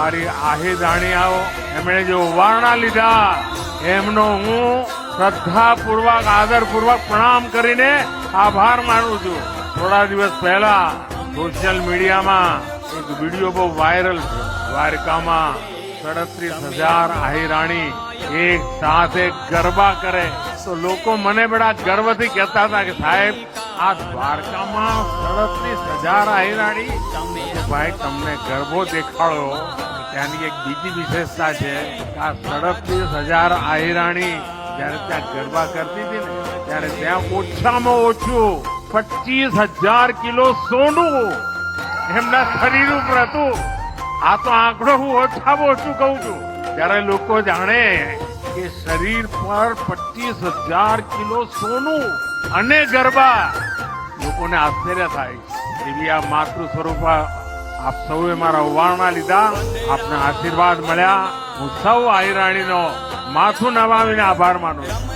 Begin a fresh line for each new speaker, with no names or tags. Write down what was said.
મારી આહી આવો. એમણે જે ઉવારણા લીધા, એમનો હું શ્રદ્ધાપૂર્વક, આદરપૂર્વક પ્રણામ કરીને આભાર માનું છું. થોડા દિવસ પહેલા સોશિયલ મીડિયામાં એક વીડિયો બહુ વાયરલ છે દ્વારકામાં સડત્રીસ હજાર આહિરાણી એક સાથે ગરબા કરે. તો લોકો મને બડા ગર્વથી કહેતા હતા કે સાહેબ આ દ્વારકામાં સડત્રીસ હજાર આહિરાણી તો ભાઈ તમને ગરબો દેખાડો. ત્યાંની એક બીજી વિશેષતા છે આ સડત્રીસ હજાર આહિરાણી જયારે ત્યાં ગરબા કરતી હતી ને ત્યારે ત્યાં ઓછામાં ઓછું પચીસ હજાર કિલો સોનું એમના શરીર ઉપર હતું. આ તો આંકડો હું ઓછામાં ઓછું કહું છું. ત્યારે લોકો જાણે કે શરીર પર પચીસ હજાર કિલો સોનું અને ગરબા લોકોને આશ્ચર્ય થાય એવી આ માતૃ સ્વરૂપ આપ સૌએ મારા ઉવારણા લીધા, આપને આશીર્વાદ મળ્યા. હું સૌ આહિરાણીનો માથું નમાવીને આભાર માનું છું.